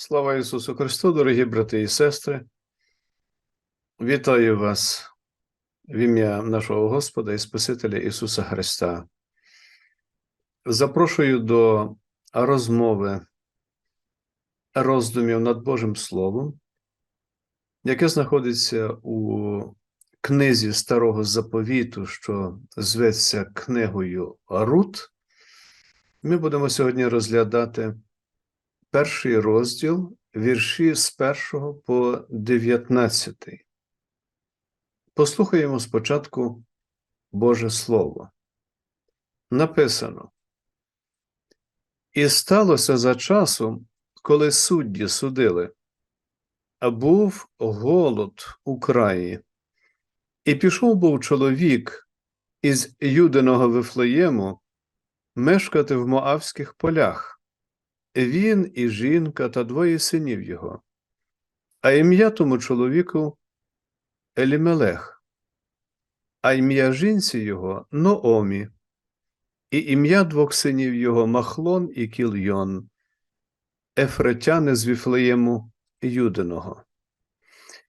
Слава Ісусу Христу, дорогі брати і сестри. Вітаю вас в ім'я нашого Господа і Спасителя Ісуса Христа. Запрошую до розмови роздумів над Божим Словом, яке знаходиться у книзі Старого Заповіту, що зветься книгою Рут. Ми будемо сьогодні розглядати перший розділ, вірші з 1 по 19. Послухаємо спочатку Боже Слово. Написано: І сталося за часом, коли судді судили, а був голод у краї, і пішов був чоловік із Юдиного Вифлеєму мешкати в Моавських полях він і жінка та двоє синів його, а ім'я тому чоловіку Елімелех, а ім'я жінці його Ноомі, і ім'я двох синів його Махлон і Кільйон, ефретяни з Віфлеєму Юдиного.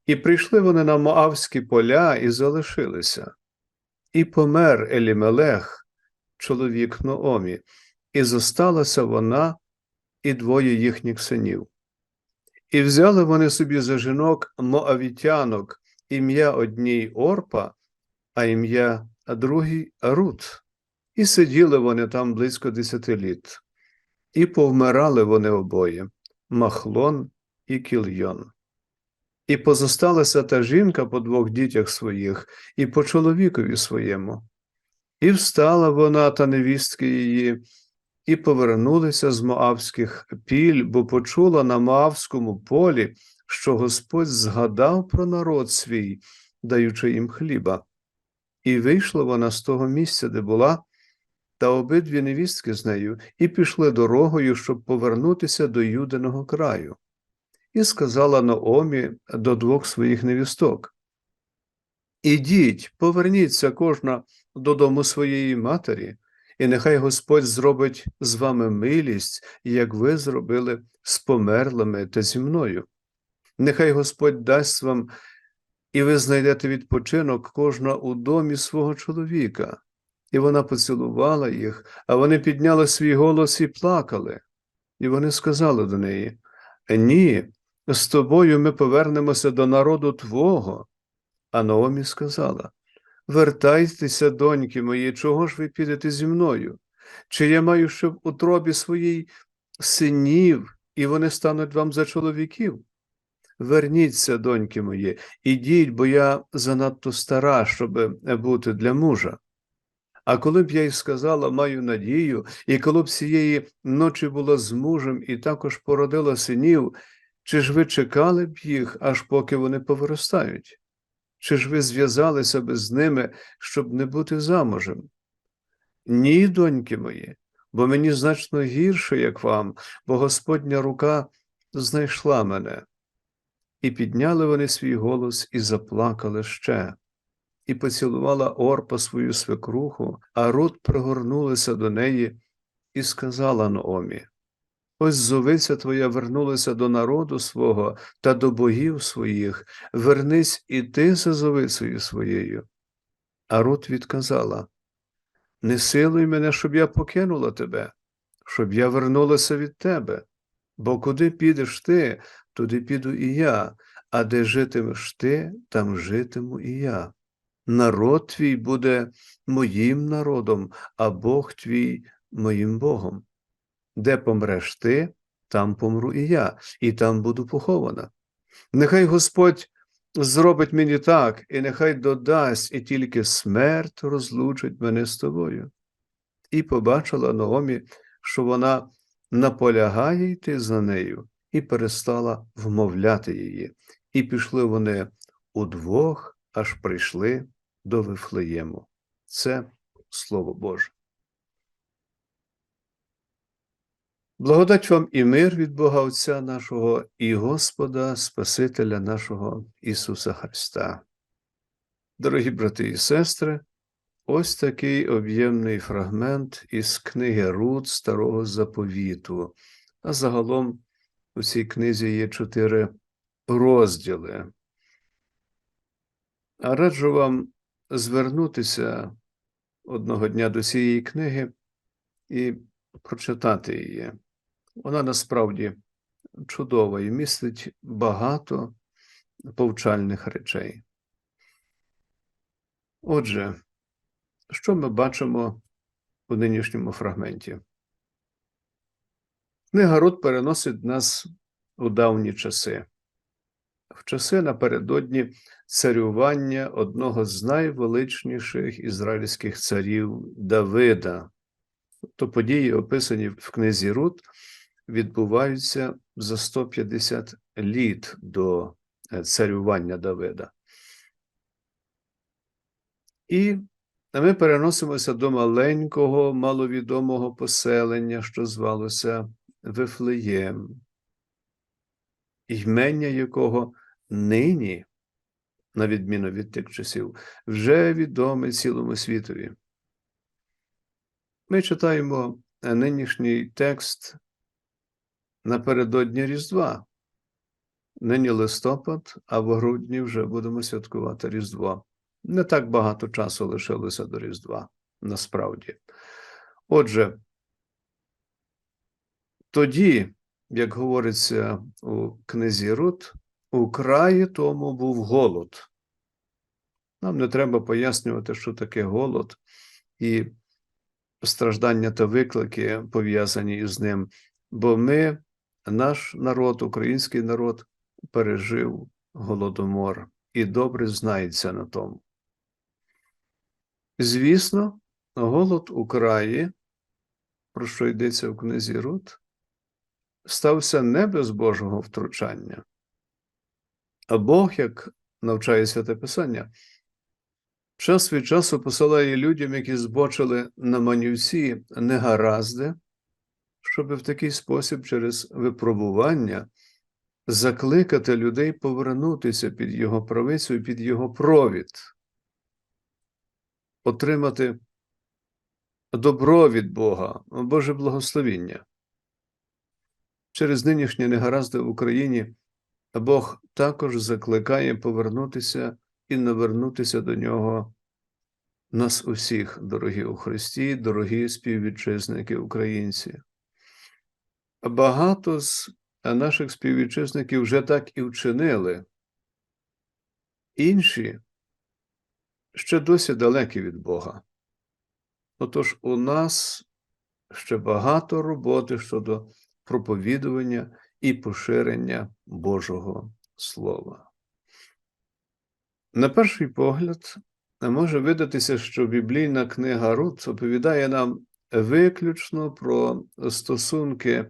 І прийшли вони на Моавські поля і залишилися, і помер Елімелех, чоловік Ноомі, і зосталася вона і двоє їхніх синів. І взяли вони собі за жінок моавітянок ім'я одній Орпа, а ім'я другій Рут, і сиділи вони там близько десяти літ, і повмирали вони обоє Махлон і Кільйон. І позосталася та жінка по двох дітях своїх, і по чоловікові своєму. І встала вона та невістки її, і повернулися з Моавських піль, бо почула на Моавському полі, що Господь згадав про народ свій, даючи їм хліба. І вийшла вона з того місця, де була, та обидві невістки з нею, і пішли дорогою, щоб повернутися до Юдиного краю. І сказала Наомі до двох своїх невісток: Ідіть, поверніться кожна додому своєї матері і нехай Господь зробить з вами милість, як ви зробили з померлими та зі мною. Нехай Господь дасть вам, і ви знайдете відпочинок кожна у домі свого чоловіка. І вона поцілувала їх, а вони підняли свій голос і плакали. І вони сказали до неї: Ні, з тобою ми повернемося до народу Твого. А Наомі сказала: Вертайтеся, доньки мої, чого ж ви підете зі мною? Чи я маю ще в утробі своїй синів, і вони стануть вам за чоловіків? Верніться, доньки мої, ідіть, бо я занадто стара, щоб бути для мужа. А коли б я й сказала, маю надію, і коли б цієї ночі була з мужем і також породила синів, чи ж ви чекали б їх, аж поки вони повиростають? Чи ж ви зв'язалися би з ними, щоб не бути замужем? Ні, доньки мої, бо мені значно гірше, як вам, бо Господня рука знайшла мене. І підняли вони свій голос і заплакали ще, і поцілувала Орпа свою свекруху, а Рут пригорнулася до неї і сказала Наомі Ось зовиця твоя вернулася до народу свого та до богів своїх, вернись і ти за зовицею своєю. А Рут відказала Не силуй мене, щоб я покинула тебе, щоб я вернулася від тебе, бо куди підеш ти, туди піду і я, а де житимеш ти, там житиму і я. Народ твій буде моїм народом, а Бог твій моїм Богом. Де помреш ти, там помру і я, і там буду похована. Нехай Господь зробить мені так, і нехай додасть, і тільки смерть розлучить мене з тобою. І побачила Наомі, що вона наполягає йти за нею, і перестала вмовляти її. І пішли вони удвох, аж прийшли до Вифлеєму. Це Слово Боже. Благодать вам і мир від Бога Отця нашого і Господа Спасителя нашого Ісуса Христа. Дорогі брати і сестри, ось такий об'ємний фрагмент із книги Руд Старого Заповіту, а загалом у цій книзі є чотири розділи. А раджу вам звернутися одного дня до цієї книги і прочитати її. Вона насправді чудова і містить багато повчальних речей. Отже, що ми бачимо у нинішньому фрагменті? Книга Рут переносить нас у давні часи, в часи напередодні царювання одного з найвеличніших ізраїльських царів Давида. То події, описані в книзі Рут, відбуваються за 150 літ до е, царювання Давида. І ми переносимося до маленького, маловідомого поселення, що звалося Вифлеєм, ймення якого нині, на відміну від тих часів, вже відоме цілому світові. Ми читаємо нинішній текст напередодні Різдва. Нині листопад, а в грудні вже будемо святкувати Різдво. Не так багато часу лишилося до Різдва, насправді. Отже, тоді, як говориться у книзі Рут, у краї тому був голод. Нам не треба пояснювати, що таке голод і страждання та виклики пов'язані із ним, бо ми, наш народ, український народ, пережив голодомор і добре знається на тому. Звісно, голод у краї, про що йдеться в книзі Рут, стався не без Божого втручання. А Бог, як навчає святе Писання, час від часу посилає людям, які збочили на манівці негаразди, щоб в такий спосіб через випробування закликати людей повернутися під його правицю і під його провід, отримати добро від Бога, Боже благословіння. Через нинішні негаразди в Україні Бог також закликає повернутися і навернутися до нього нас усіх, дорогі у Христі, дорогі співвітчизники українці. Багато з наших співвітчизників вже так і вчинили. Інші ще досі далекі від Бога. Отож, у нас ще багато роботи щодо проповідування і поширення Божого Слова. На перший погляд, може видатися, що біблійна книга Рут оповідає нам виключно про стосунки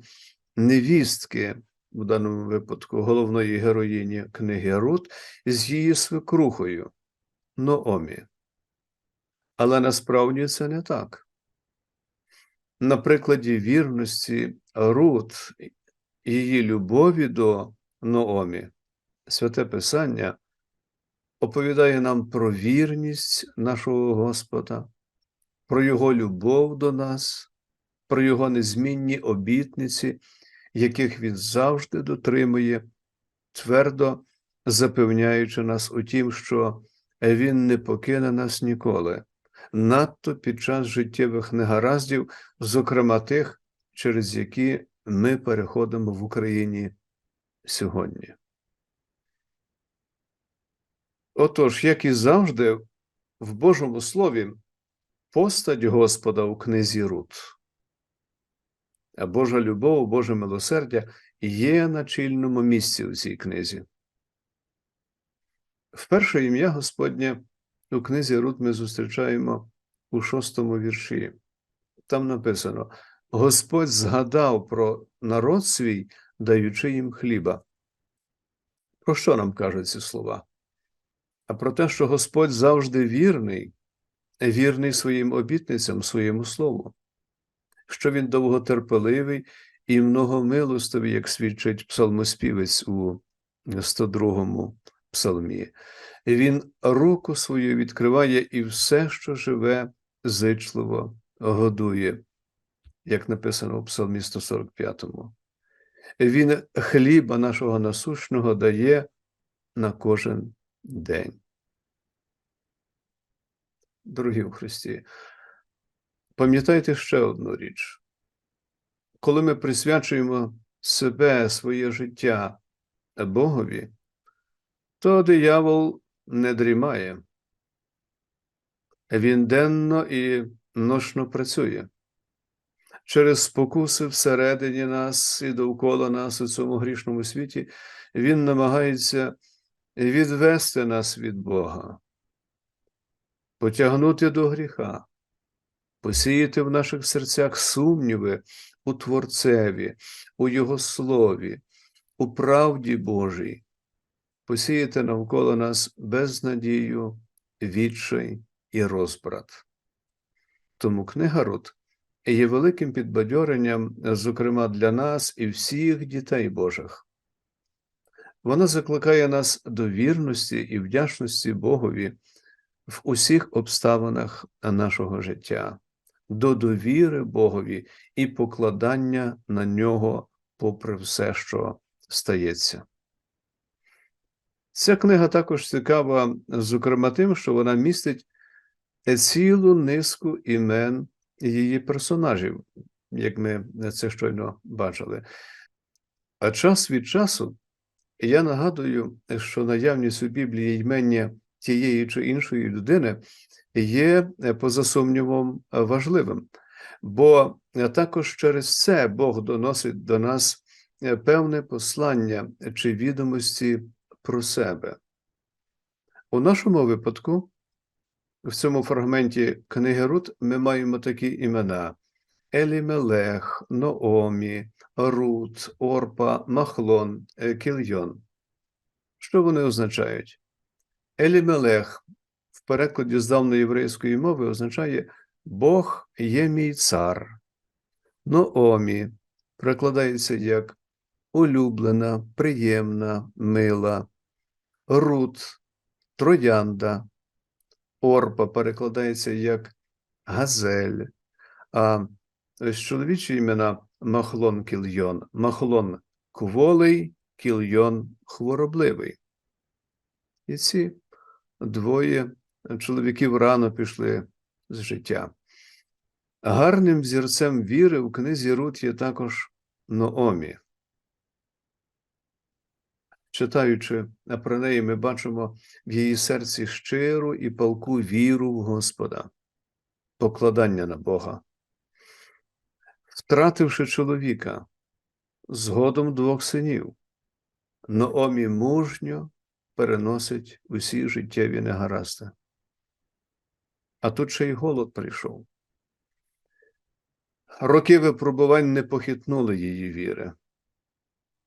невістки, в даному випадку головної героїні книги Рут, з її свекрухою Ноомі. Але насправді це не так. На прикладі вірності Рут, її любові до Ноомі, святе Писання оповідає нам про вірність нашого Господа, про Його любов до нас, про Його незмінні обітниці, яких Він завжди дотримує, твердо запевняючи нас у тім, що Він не покине нас ніколи, надто під час життєвих негараздів, зокрема тих, через які ми переходимо в Україні сьогодні. Отож, як і завжди, в Божому Слові постать Господа у книзі Рут. А Божа любов, Боже милосердя є на чільному місці у цій книзі. Вперше ім'я Господнє у книзі Рут ми зустрічаємо у шостому вірші. Там написано: Господь згадав про народ свій, даючи їм хліба. Про що нам кажуть ці слова? А про те, що Господь завжди вірний, вірний своїм обітницям, своєму слову, що Він довготерпеливий і многомилостивий, як свідчить псалмоспівець у 102-му псалмі. Він руку свою відкриває і все, що живе, зичливо годує, як написано у Псалмі 145. Він хліба нашого насущного дає на кожен день. Дорогі в Христі, пам'ятайте ще одну річ. Коли ми присвячуємо себе, своє життя Богові, то диявол не дрімає. Він денно і ношно працює. Через спокуси всередині нас і довкола нас у цьому грішному світі, Він намагається відвести нас від Бога, потягнути до гріха, посіяти в наших серцях сумніви у Творцеві, у Його Слові, у правді Божій, посіяти навколо нас безнадію, відчай і розбрат. Тому книга Рут є великим підбадьоренням, зокрема для нас і всіх дітей Божих. Вона закликає нас до вірності і вдячності Богові в усіх обставинах нашого життя, до довіри Богові і покладання на нього попри все, що стається. Ця книга також цікава, зокрема, тим, що вона містить цілу низку імен її персонажів, як ми це щойно бачили. А час від часу я нагадую, що наявність у Біблії ймення тієї чи іншої людини є поза сумнівом важливим, бо також через це Бог доносить до нас певне послання чи відомості про себе. У нашому випадку, в цьому фрагменті книги Рут, ми маємо такі імена: Елімелех, Ноомі, Рут, Орпа, Махлон, Кільйон. Що вони означають? Елімелех в перекладі з давньоєврейської мови означає Бог є мій цар. Ноомі перекладається як улюблена, приємна, мила, Рут, троянда, Орпа перекладається як газель, а ось чоловічі імена Махлон Кільйон, Махлон кволий, Кільйон хворобливий. І ці двоє чоловіків рано пішли з життя. Гарним взірцем віри в книзі Рут є також Ноомі. Читаючи про неї, ми бачимо в її серці щиру і палку віру в Господа, покладання на Бога. Втративши чоловіка, згодом двох синів, Ноомі мужньо переносить усі життєві негаразди. А тут ще й голод прийшов. Роки випробувань не похитнули її віри.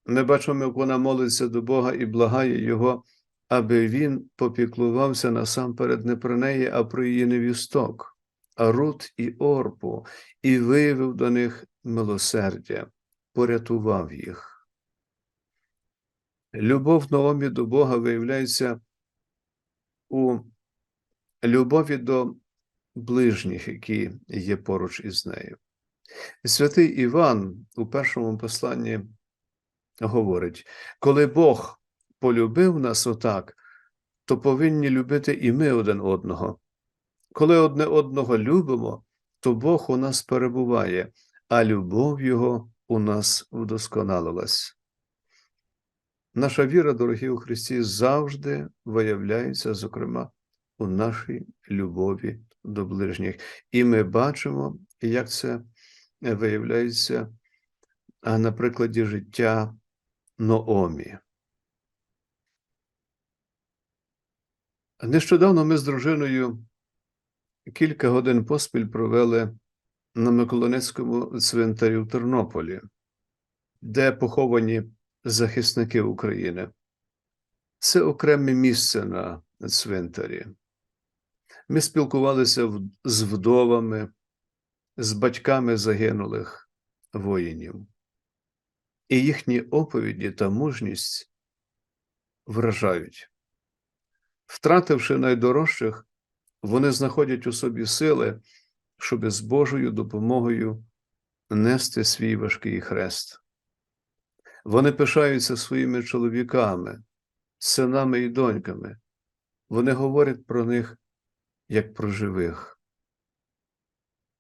Ми бачимо, як вона молиться до Бога і благає Його, аби він попіклувався насамперед не про неї, а про її невісток, а Рут і Орпу, і виявив до них милосердя, порятував їх. Любов Наомі до Бога виявляється у любові до ближніх, які є поруч із нею. Святий Іван у першому посланні говорить: коли Бог полюбив нас отак, то повинні любити і ми один одного. Коли одне одного любимо, то Бог у нас перебуває, а любов Його у нас вдосконалилась. Наша віра, дорогі у Христі, завжди виявляється, зокрема, у нашій любові до ближніх. І ми бачимо, як це виявляється на прикладі життя Ноомі. Нещодавно ми з дружиною кілька годин поспіль провели на Миколинецькому цвинтарі в Тернополі, де поховані захисники України. Це окреме місце на цвинтарі. Ми спілкувалися з вдовами, з батьками загинулих воїнів і їхні оповіді та мужність вражають. Втративши найдорожчих, вони знаходять у собі сили, щоб з Божою допомогою нести свій важкий хрест. Вони пишаються своїми чоловіками, синами і доньками. Вони говорять про них як про живих,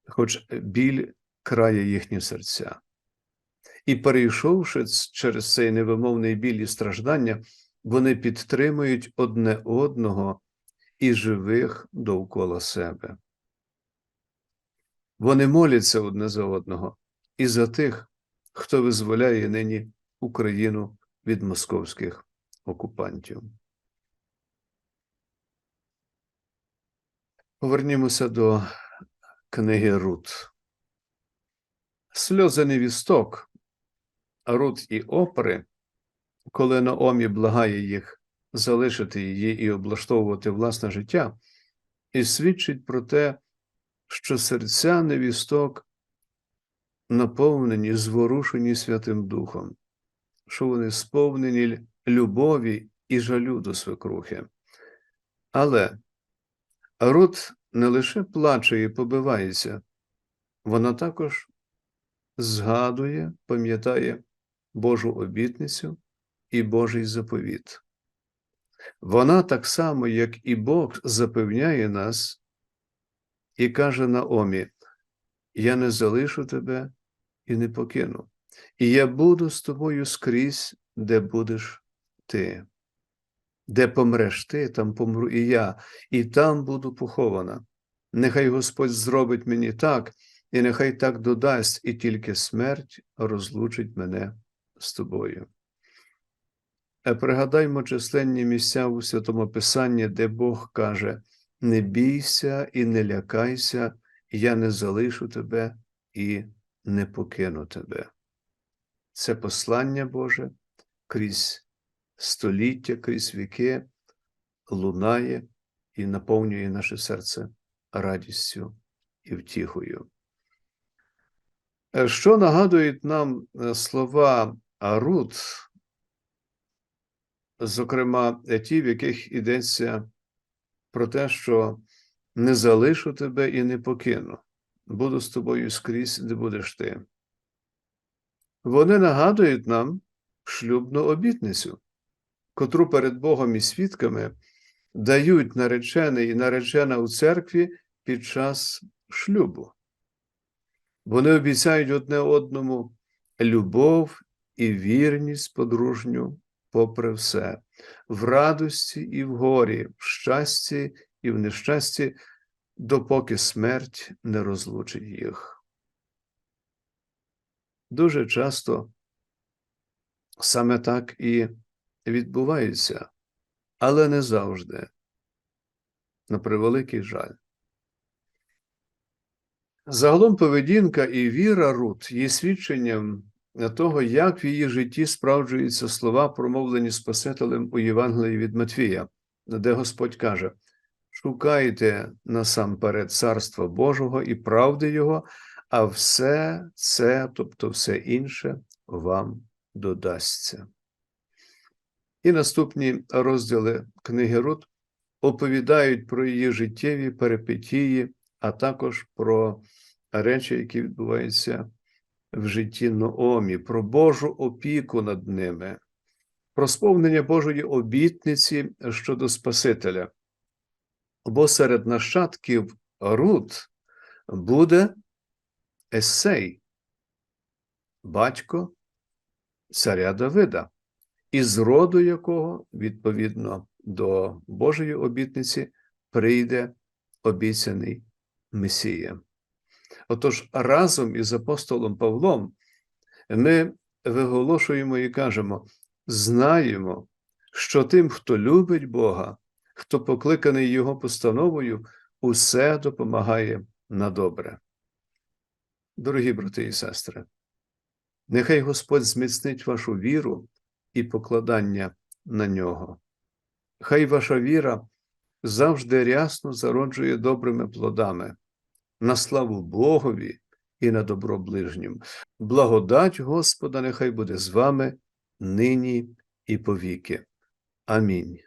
хоч біль крає їхні серця. І, перейшовши через цей невимовний біль і страждання, вони підтримують одне одного і живих довкола себе. Вони моляться одне за одного і за тих, хто визволяє нині Україну від московських окупантів. Повернімося до книги Рут. Сльози невісток, Рут і опери, коли Наомі благає їх залишити її і облаштовувати власне життя, і свідчить про те, що серця невісток наповнені, зворушені Святим Духом, що вони сповнені любові і жалю до свекрухи. Але Рут не лише плаче і побивається, вона також згадує, пам'ятає Божу обітницю і Божий заповіт. Вона так само, як і Бог, запевняє нас і каже Наомі: Я не залишу тебе і не покину, і я буду з тобою скрізь, де будеш ти. Де помреш ти, там помру і я, і там буду похована. Нехай Господь зробить мені так, і нехай так додасть, і тільки смерть розлучить мене з тобою. Пригадаймо численні місця у Святому Писанні, де Бог каже: Не бійся і не лякайся, я не залишу тебе і не покину тебе. Це послання Боже крізь століття, крізь віки лунає і наповнює наше серце радістю і втіхою. Е, що нагадують нам е, слова Арут, зокрема, ті, в яких йдеться про те, що не залишу тебе і не покину, буду з тобою скрізь, де будеш ти. Вони нагадують нам шлюбну обітницю, котру перед Богом і свідками дають наречений і наречена у церкві під час шлюбу. Вони обіцяють одне одному любов і вірність подружню попри все, в радості і в горі, в щасті і в нещасті, допоки смерть не розлучить їх. Дуже часто саме так і відбувається, але не завжди, на превеликий жаль. Загалом поведінка і віра Рут є свідченням того, як в її житті справджуються слова, промовлені Спасителем у Євангелії від Матвія, де Господь каже: Шукайте насамперед Царства Божого і правди Його, а все це, тобто все інше, вам додасться. І наступні розділи книги Рут оповідають про її життєві перипетії, а також про речі, які відбуваються в житті Ноомі, про Божу опіку над ними, про сповнення Божої обітниці щодо Спасителя. Бо серед нащадків Рут буде Есей, батько царя Давида, із роду якого, відповідно до Божої обітниці, прийде обіцяний Месія. Отож, разом із апостолом Павлом ми виголошуємо і кажемо: знаємо, що тим, хто любить Бога, хто покликаний Його постановою, усе допомагає на добре. Дорогі брати і сестри, нехай Господь зміцнить вашу віру і покладання на нього. Хай ваша віра завжди рясно зароджує добрими плодами на славу Богові і на добро ближнім. Благодать Господа нехай буде з вами нині і повіки. Амінь.